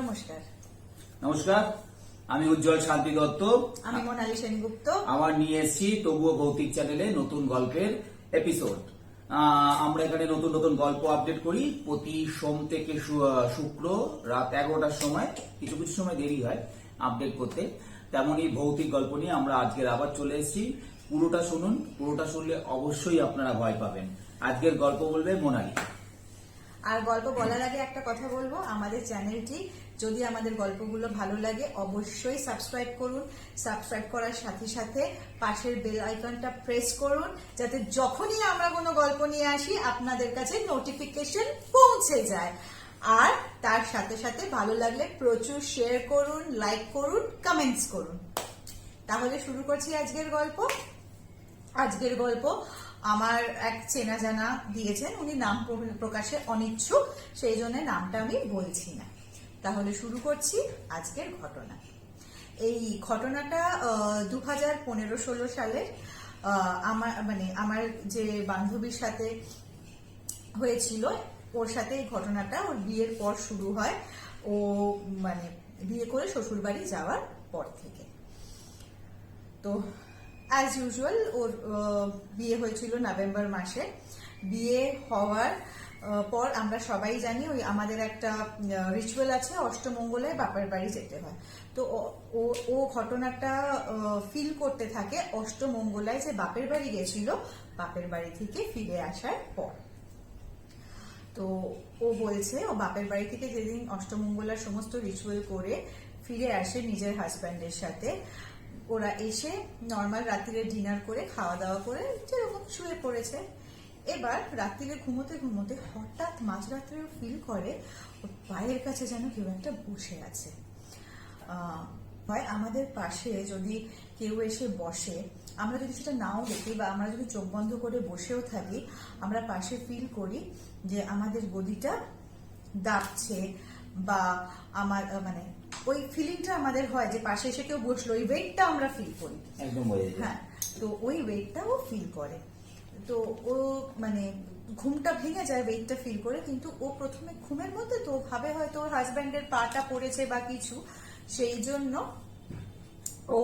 নমস্কার। নমস্কার আমি উজ্জ্বল শান্তি দত্ত। আমি মোনালি সেনগুপ্ত। আমার নিয়ে এসেছি তবুও ভৌতিক চ্যানেলে নতুন গল্পের এপিসোড আমরা এখানে নতুন নতুন গল্প আপডেট করি। প্রতি সোম থেকে শুক্র রাত এগারোটার সময় কিছু কিছু সময় দেরি হয় আপডেট করতে। তেমনই ভৌতিক গল্প নিয়ে আমরা আজকের আবার চলে এসেছি। পুরোটা শুনুন পুরোটা শুনলে অবশ্যই আপনারা ভয় পাবেন। আজকের গল্প বলবে মোনালি। আর গল্প বলার আগে একটা কথা বলব, আমাদের চ্যানেলটি। যদি আমাদের গল্পগুলো ভালো লাগে, অবশ্যই সাবস্ক্রাইব করুন। সাবস্ক্রাইব করার সাথে সাথে পাশের বেল আইকনটা প্রেস করুন, যাতে যখনই আমরা কোনো গল্প নিয়ে আসি, আপনাদের কাছে নোটিফিকেশন পৌঁছে যায়। আর তার সাথে সাথে ভালো লাগলে প্রচুর শেয়ার করুন লাইক করুন কমেন্টস করুন। তাহলে শুরু করছি আজকের গল্প। আজকের গল্প আমার এক চেনা জানা দিয়েছেন, উনি নাম প্রকাশে অনিচ্ছুক, সেই জন্য নামটা আমি বলছি না। তাহলে শুরু করছি আজকের ঘটনা। এই ঘটনাটা দু হাজার পনেরো ষোলো সালের আমার মানে আমার যে বান্ধবীর সাথে হয়েছিল, ওর সাথে এই ঘটনাটা, ওর বিয়ের পর শুরু হয়। ও মানে বিয়ে করে শ্বশুরবাড়ি যাওয়ার পর থেকে। তো অ্যাজ ইউজুয়াল ওর বিয়ে হয়েছিল নভেম্বর মাসে। বিয়ে হওয়ার পর আমরা সবাই জানি ওই আমাদের একটা রিচুয়াল আছে অষ্টমঙ্গলায় বাপের বাড়ি যেতে হয়। তো ও ও ঘটনাটা ফিল করতে থাকে অষ্টমঙ্গলায় যে বাপের বাড়ি গেছিল, বাপের বাড়ি থেকে ফিরে আসার পর। তো ও বলছে, ও বাপের বাড়ি থেকে যেদিন অষ্টমঙ্গলার সমস্ত রিচুয়াল করে ফিরে আসে নিজের হাজব্যান্ডের সাথে। ওরা এসে নর্মাল রাত্রিরে ডিনার করে খাওয়া দাওয়া করে যেরকম শুয়ে পড়েছে। এবার রাত্রিরে ঘুমোতে ঘুমোতে হঠাৎ মাঝরাত্রে ফিল করে, ওর পায়ের কাছে যেন কেউ একটা বসে আছে। হয় আমাদের পাশে যদি কেউ এসে বসে, আমরা যদি সেটা নাও দেখি বা আমরা যদি চোখ বন্ধ করে বসেও থাকি, আমরা পাশে ফিল করি যে আমাদের গদিটা দাবছে বা আমার মানে ওই ফিলিংটা আমাদের হয় যে পাশে এসে কেউ বসল ওই ওয়েটটা আমরা ফিল করি। একদম হ্যাঁ তো ওই ওয়েটটা ও ফিল করে। তো ও মানে ঘুমটা ভেঙে যায় ওয়েটটা ফিল করে কিন্তু ও প্রথমে ঘুমের মধ্যে তো ভাবে হয়তো ওর হাজব্যান্ডের পাটা পড়েছে বা কিছু সেই জন্য ও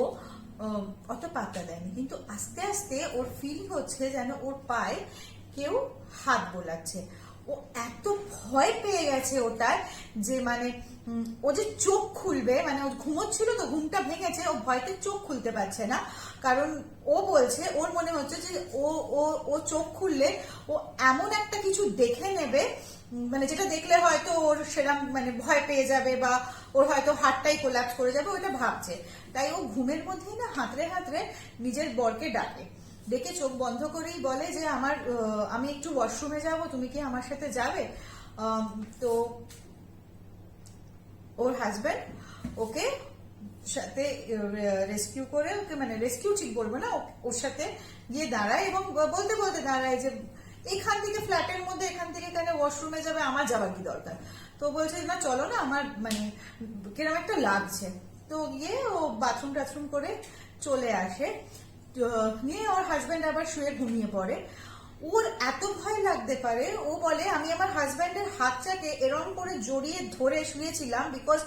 অত পাত্তা দেয়নি। কিন্তু আস্তে আস্তে ওর ফিল হচ্ছে যেন ওর পায়ে কেউ হাত বোলাচ্ছে। ও এত ভয় পেয়ে গেছে ওটার যে মানে ও যে চোখ খুলবে মানে ও ঘুমোচ্ছিল তো, ঘুমটা ভেঙেছে, ও ভয়তে চোখ খুলতে পারছে না। কারণ ও বলছে, ওর মনে হচ্ছে যে ও ও ও চোখ খুললে ও এমন একটা কিছু দেখে নেবে মানে যেটা দেখলে হয়তো ওর সেরাম মানে ভয় পেয়ে যাবে বা ওর হয়তো হাতটাই কোলাপস করে যাবে, ওটা ভাবছে। তাই ও ঘুমের মধ্যেই না হাতড়ে হাতড়ে নিজের বরকে ডাকে। ডেকে চোখ বন্ধ করেই বলে যে আমার আমি একটু ওয়াশরুমে যাব, তুমি কি আমার সাথে যাবে? তো ওর হাজবেন্ড ওকে সাথে রেস্কিউ করে ওকে মানে রেস্কিউ ঠিক বলব না ওর সাথে গিয়ে দাঁড়ায় এবং বলতে বলতে দাঁড়ায় যে এখান থেকে ফ্ল্যাটের মধ্যে, এখান থেকে কেন ওয়াশরুমে যাবে, আমার যাবার কি দরকার? তো বলছে, না, চলো না, আমার মানে কিরম একটা লাগছে। তো গিয়ে ও বাথরুম টাথরুম করে চলে আসে। নিয়ে ওর হাজবেন্ড আবার শুয়ে ঘুমিয়ে পড়ে। ওর এত ভয় লাগতে পারে, ও বলে, আমি আমার হাজব্যান্ডের হাতটাকে এরম করে জড়িয়ে ধরে শুয়েছিলাম বিকজ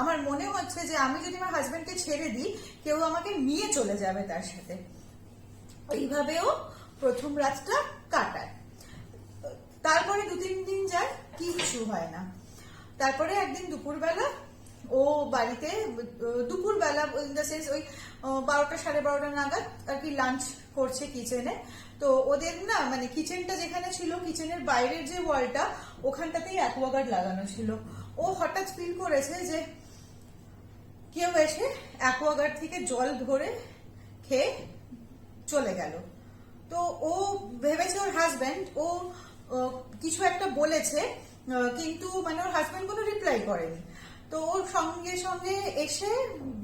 আমার মনে হচ্ছে যে আমি যদি আমার হাজব্যান্ডকে ছেড়ে দিই, কেউ আমাকে নিয়ে চলে যাবে তার সাথে। এইভাবেও প্রথম রাতটা কাটায়। তারপরে দু তিন দিন যায় কিচ্ছু হয় না। তারপরে একদিন দুপুরবেলা ও বাড়িতে দুপুরবেলা ইন দ্য সেন্স ওই বারোটা, সাড়ে বারোটা নাগাদ আর কি লাঞ্চ করছে কিচেনে তো ওদের না মানে কিচেনটা যেখানে ছিল কিচেনের বাইরের যে ওয়ালটা ওখানটাতেই অ্যাকোয়াগার্ড লাগানো ছিল। ও হঠাৎ ফিল করেছে যে, কেউ এসে অ্যাকোয়াগার্ড থেকে জল ধরে খেয়ে চলে গেল। তো ও ভেবেছে ওর হাজব্যান্ড ও কিছু একটা বলেছে কিন্তু মানে ওর হাজব্যান্ড কোনো রিপ্লাই করেনি। তো ওর সঙ্গে সঙ্গে এসে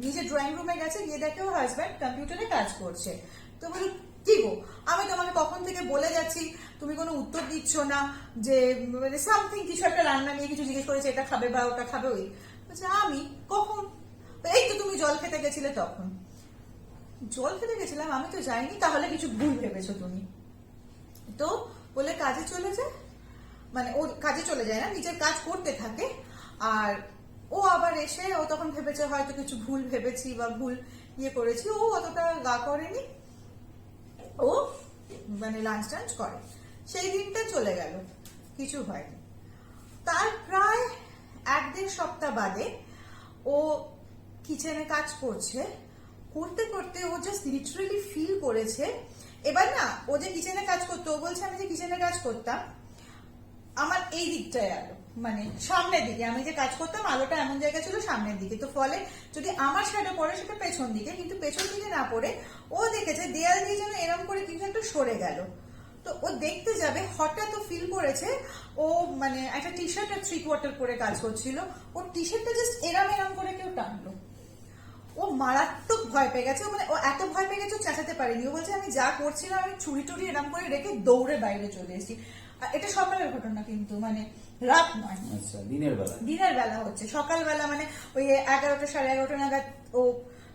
নিজের ড্রয়িং রুমে গেছে, গিয়ে দেখে ওর হাজব্যান্ড কম্পিউটারে কাজ করছে। তো বলি কি গো, আমি তোমাকে কখন থেকে বলে যাচ্ছি? তুমি কোনো উত্তর দিচ্ছ না যে মানে সামথিং কিছু একটা রান্না নিয়ে কিছু জিজ্ঞেস করেছে, এটা খাবে বা ওটা খাবে ওই? বলছে, আমি? কখন? এই তো তুমি জল খেতে গেছিলে তখন। জল খেতে গেছিলাম, আমি তো যাইনি, তাহলে কিছু ভুল ভেবেছো তুমি। তো বলে, কাজে চলে যায়। মানে ও কাজে চলে যায় না, নিজের কাজ করতে থাকে। আর ও আবার এসে, ও তখন ভেবেছে হয়তো কিছু ভুল ভেবেছি বা ভুল ইয়ে করেছি, ও অতটা গা করেনি। ও মানে লাঞ্চ টাঞ্চ করে। সেই দিনটা চলে গেল, কিছু হয়নি। তার প্রায় এক দেড় সপ্তাহ বাদে ও কিচেনে কাজ করছে, করতে করতে ও জাস্ট লিটারেলি ফিল করেছে। এবার না, ও যে কিচেনে কাজ করতো, ও বলছে, আমি যে কিচেনে কাজ করতাম, আমার এই দিকটায় আলো। মানে সামনের দিকে, আমি যে কাজ করতাম আলোটা এমন জায়গা ছিল সামনের দিকে। তো ফলে যদি আমার শ্যাডো পড়ে সেটা পেছন দিকে, কিন্তু পেছন দিকে না পড়ে ও দেখেছে দেয়াল দিয়ে যেন এরম করে কিছু একটা সরে গেল। তো ও দেখতে যাবে, হঠাৎ ও ফিল করেছে, ও মানে একটা টি শার্ট আর থ্রি কোয়ার্টার পরে কাজ করছিল। ও টি শার্টটা জাস্ট এরাম এরাম করে কেউ টানলো। ও মারাত্মক ভয় পেয়ে গেছে মানে ও এত ভয় পেয়ে গেছে ও চেঁচাতে পারেনি। ও বলছে, আমি যা করছিলাম, আমি চুরি টুরি এরম করে রেখে দৌড়ে বাইরে চলে এসেছি। এটা সকালের ঘটনা কিন্তু মানে রাত নয়। আচ্ছা দিনের বেলা। দিনের বেলা হচ্ছে। সকালবেলা মানে ওই এগারোটা সাড়ে এগারোটা নাগাদ ও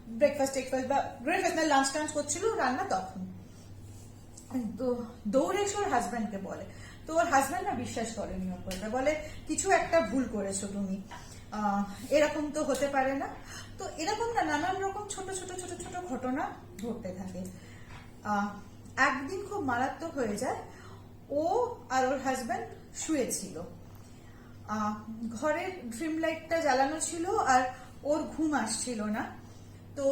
ব্রেকফাস্ট টেকফাস্ট বা ব্রেকফাস্ট না লাঞ্চ টাঞ্চ করছিল রান্না তখন। তো দৌড়ে এসে ওর হাজব্যান্ডকে বলে। তো ওর হাজব্যান্ড না বিশ্বাস করেনি ওর কথা বলে কিছু একটা ভুল করেছ তুমি। আহ, এরকম তো হতে পারে না। তো এরকম না নানান রকম ছোট ছোট ছোট ছোট ঘটনা ঘটতে থাকে। আহ, একদিন খুব মারাত্মক হয়ে যায়। আর ওর হাজব্যান্ড শুয়েছিল ঘরের ড্রিম লাইটটা জ্বালানো ছিল আর ওর ঘুম আসছিল না। তো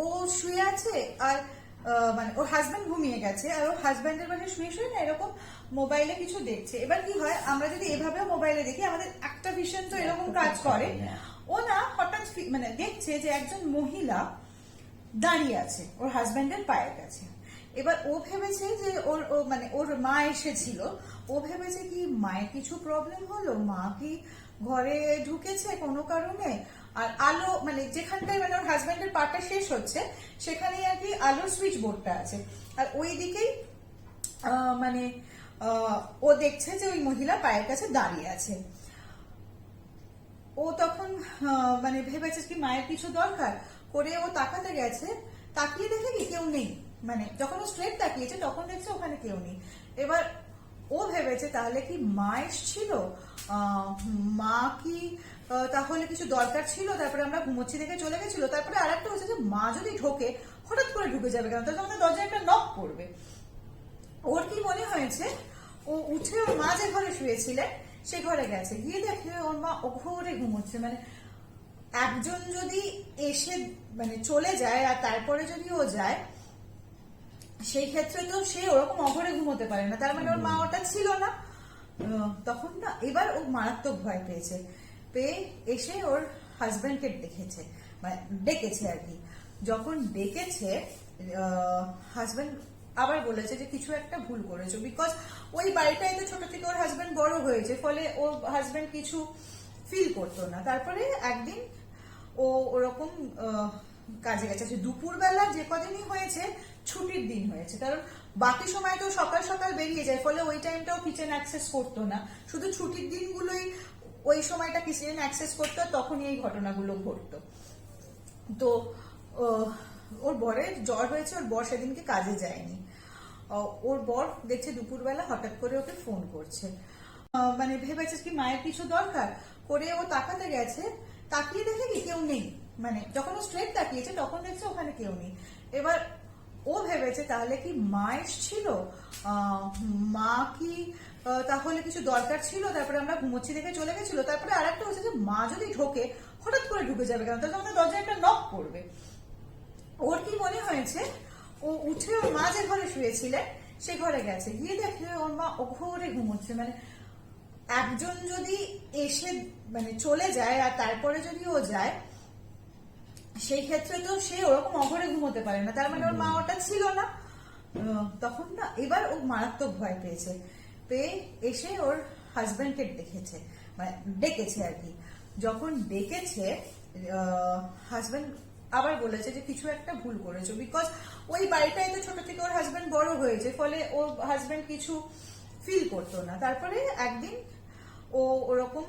ও শুয়ে আছে আর মানে ওর হাজব্যান্ড ঘুমিয়ে গেছে আর ওর হাজব্যান্ডের মানে শুয়ে শুয়ে না এরকম মোবাইলে কিছু দেখছে। এবার কি হয় আমরা যদি এভাবে মোবাইলে দেখি আমাদের একটা ভিশন তো এরকম কাজ করে। ও না হঠাৎ মানে দেখছে যে একজন মহিলা দাঁড়িয়ে আছে ওর হাজব্যান্ডের পায়ের কাছে এবার ও ভেবেছে যে ওর, ও মানে ওর মা এসেছিল। ও ভেবেছে কি, মায়ের কিছু প্রবলেম হলো? মা কি ঘরে ঢুকেছে কোনো কারণে? আর আলো মানে যেখানটায় মানে ওর হাজব্যান্ডের পাটা শেষ হচ্ছে সেখানে আর কি আলোর সুইচ বোর্ডটা আছে। আর ওই দিকেই মানে ও দেখছে যে ওই মহিলা পায়ের কাছে দাঁড়িয়ে আছে। ও তখন মানে ভেবেছে কি, মায়ের কিছু দরকার? করে ও তাকাতে গেছে। তাকিয়ে দেখে কি কেউ নেই। মানে যখন ও স্ট্রেট তাকিয়েছে, তখন দেখছে ওখানে কেউ নেই। এবার ও ভেবেছে, তাহলে কি মা এসছিল মা কি তাহলে কিছু দরকার ছিল? তারপরে আমরা ঘুমোচ্ছি দেখে চলে গেছিল। তারপরে আরেকটা হচ্ছে যে, মা যদি ঢোকে, হঠাৎ করে ঢুকে যাবে কেন? তখন আমাদের দরজায় একটা নক করবে। ওর কি মনে হয়েছে? ও উঠে, ওর মা যে ঘরে শুয়েছিলেন, সে ঘরে গেছে। গিয়ে দেখে ওর মা ওঘরে ঘুমোচ্ছে। মানে একজন যদি এসে মানে চলে যায় আর তারপরে যদি ও যায় সেই ক্ষেত্রে তো সে ওরকম অঘরে ঘুমোতে পারে না। তার মানে ওর মা ওটা ছিল না। তখন না এবার ও মারাত্মক ভয় পেয়েছে। পেয়ে এসে ওর হাজব্যান্ডকে দেখেছে মানে ডেকেছে আর কি। যখন ডেকেছে হাজব্যান্ড আবার বলেছে যে কিছু একটা ভুল করেছ। বিকজ ওই বাড়িটায় তো ছোট থেকে ওর হাজব্যান্ড বড় হয়েছে। ফলে ওর হাজব্যান্ড কিছু ফিল করতো না। তারপরে একদিন ও ওরকম কাজে গেছে। আচ্ছা, দুপুরবেলা যে কদিনই হয়েছে ছুটির দিন হয়েছে। কারণ বাকি সময় তো সকাল সকাল বেরিয়ে যায়, ফলে ওই টাইমটাও কিচেন অ্যাক্সেস করতো না। শুধু ছুটির দিনগুলোই ওই সময়টা কিচেন অ্যাক্সেস করতো, তখনই এই ঘটনাগুলো ঘটতো। তো ওর বরের জ্বর হয়েছে, ওর বর সেদিনকে কাজে যায়নি। ওর বর দেখছে দুপুরবেলা হঠাৎ করে ওকে ফোন করছে। মানে ভেবেছে কি মায়ের কিছু দরকার? করে ও তাকাতে গেছে, তাকিয়ে দেখে কি কেউ নেই। মানে যখন ও স্ট্রেট তাকিয়েছে, তখন দেখছে ওখানে কেউ নেই। এবার ও ভেবেছে তাহলে কি মা এসছিল? মা কি তাহলে কিছু দরকার ছিল? তারপরে আমরা ঘুমোচ্ছি দেখে চলে গেছিল। তারপরে আরেকটা হচ্ছে যে মা যদি ঢোকে, হঠাৎ করে ঢুকে যাবে কেন? তাহলে আমাদের দরজায় একটা নক করবে। ওর কি মনে হয়েছে? ও উঠে ওর মা যে ঘরে শুয়েছিলেন, সে ঘরে গেছে। গিয়ে দেখে ওর মা ওঘরে ঘুমোচ্ছে। মানে একজন যদি এসে মানে চলে যায় আর তারপরে যদি ও যায় সেই ক্ষেত্রে তো সে ওরকম অঘরে ঘুমোতে পারে না। তার মানে ওর মা ওটা ছিল না। তখন না, এবার ও মারাত্মক ভয় পেয়েছে। পেয়ে এসে ওর হাজব্যান্ডকে দেখেছে মানে ডেকেছে আর কি। যখন ডেকেছে হাজব্যান্ড আবার বলেছে যে কিছু একটা ভুল করেছ। বিকজ ওই বাড়িটায় তো ছোট থেকে ওর হাজব্যান্ড বড় হয়েছে। ফলে ওর হাজব্যান্ড কিছু ফিল করতো না। তারপরে একদিন ও ওরকম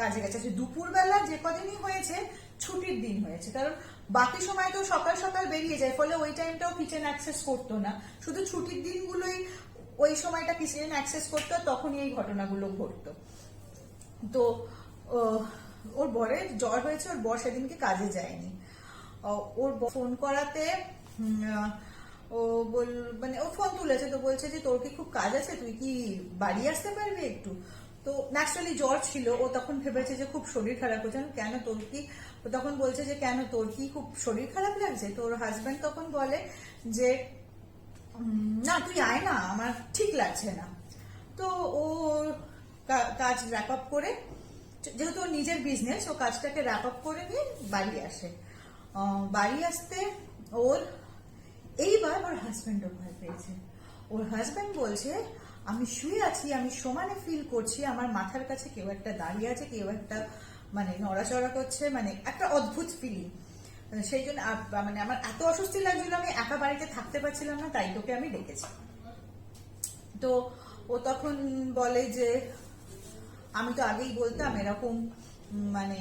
কাজে গেছে। আচ্ছা, দুপুরবেলা যে কদিনই হয়েছে ছুটির দিন হয়েছে। কারণ বাকি সময় তো সকাল সকাল বেরিয়ে যায় ফলে ওই টাইমটাও কিচেন অ্যাক্সেস করতো না। শুধু ছুটির দিনগুলোই ওই সময়টা কিচেন অ্যাক্সেস করতো তখনই এই ঘটনাগুলো ঘটতো। তো ওর বরের জ্বর হয়েছে ওর বর সেদিনকে কাজে যায়নি। ওর ফোন করাতে ও বল মানে ও ফোন তুলেছে তো বলছে যে তোর কি খুব কাজ আছে? তুই কি বাড়ি আসতে পারবি একটু? তো ন্যাচারালি জ্বর ছিল ও তখন ভেবেছে যে খুব শরীর খারাপ আমি, কেন তোর কি? ও তখন বলছে যে কেন তোর কি খুব শরীর খারাপ লাগছে? তো ওর হাজব্যান্ড তখন বলে যে না তুই আয় না আমার ঠিক লাগছে না। তো ও কাজ র্যাপ আপ করে যেহেতু ওর নিজের বিজনেস ও কাজটাকে র্যাপ আপ করে নিয়ে বাড়ি আসে। বাড়ি আসতে ওর এইবার ওর হাজব্যান্ডও ভয় পেয়েছে। ওর হাজব্যান্ড বলছে আমি শুয়ে আছি, আমি সমানে ফিল করছি, আমার মাথার কাছে কেউ একটা দাঁড়িয়ে আছে, কেউ একটা মানে নড়াচড়া করছে মানে একটা অদ্ভুত ফিলিং সেই জন্য মানে আমার এত অস্বস্তি লাগছিল, আমি একা বাড়িতে থাকতে পারছিলাম না, তাই তোকে আমি ডেকেছি। তো, ও তখন বলে যে, আমি তো আগেই বলতাম এরকম মানে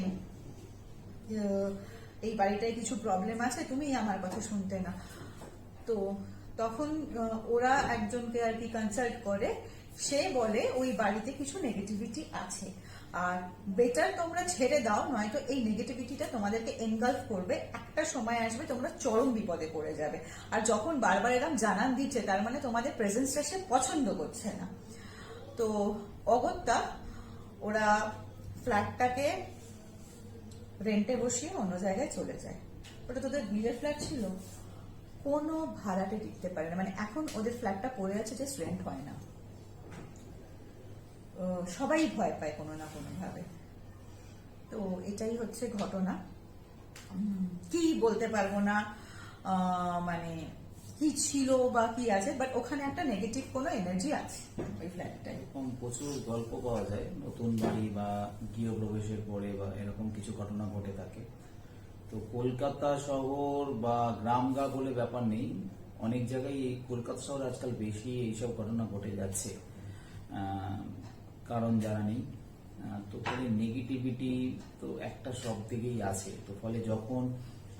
এই বাড়িটায় কিছু প্রবলেম আছে তুমি আমার কথা শুনতে না। তো তখন ওরা একজনকে আর কি কনসাল্ট করে। সে বলে, ওই বাড়িতে কিছু নেগেটিভিটি আছে। আর বেটার তোমরা ছেড়ে দাও, নয়তো এই নেগেটিভিটিটা তোমাদেরকে এনগালফ করবে। একটা সময় আসবে তোমরা চরম বিপদে পড়ে যাবে। আর যখন বারবার এরকম জানান দিচ্ছে, তার মানে তোমাদের প্রেজেন্সটা সে পছন্দ করছে না। তো অগত্যা, ওরা ফ্ল্যাটটাকে রেন্টে বসিয়ে অন্য জায়গায় চলে যায়। ওটা তোদের বিলের ফ্ল্যাট ছিল? কোনো ভাড়াটে টিকতে পারে না। মানে এখন ওদের ফ্ল্যাটটা পড়ে আছে যে রেন্ট হয় না। সবাই ভয় পায় কোনো না কোনো ভাবে তো এটাই হচ্ছে ঘটনা। কি বলতে পারব না মানে কি ছিল বা কি আছে বাট ওখানে একটা নেগেটিভ কোনো এনার্জি আছে ওই ফ্ল্যাটটায় এরকম প্রচুর গল্প পাওয়া যায়, নতুন বাড়ি বা গৃহপ্রবেশের পরে বা এরকম কিছু ঘটনা ঘটে থাকে। তো কলকাতা শহর বা গ্রামগা বলে ব্যাপার নেই। অনেক জায়গায় এই কলকাতা শহর আজকাল বেশি এইসব ঘটনা ঘটে যাচ্ছে। কারণ জানা নেই। তো ফলে নেগেটিভিটি তো একটা সব থেকেই আছে। তো ফলে যখন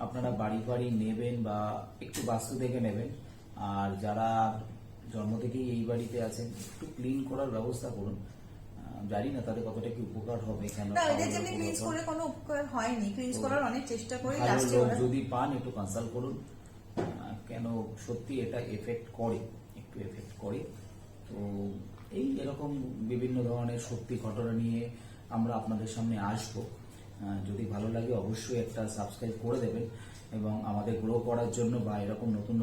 আপনারা বাড়ি বাড়ি নেবেন বা একটু বাস্তু দেখে নেবেন, আর যারা জন্ম থেকেই এই বাড়িতে আছেন, একটু ক্লিন করার ব্যবস্থা করুন। জানি না তাদের কতটা কি উপকার হবে কেন না এদের যেমনি ক্লিনস করে কোনো উপকার হয়নি। ক্লিনস করার অনেক চেষ্টা করি লাস্টে যদি পান একটু কনসাল্ট করুন। কেন সত্যি এটা এফেক্ট করে একটু এফেক্ট করে। তো এই এরকম বিভিন্ন ধরনের সত্যি ঘটনা নিয়ে আমরা আপনাদের সামনে আসব। যদি ভালো লাগে অবশ্যই একটা সাবস্ক্রাইব করে দেবেন এবং আমাদের গ্রো করার জন্য বা এরকম নতুন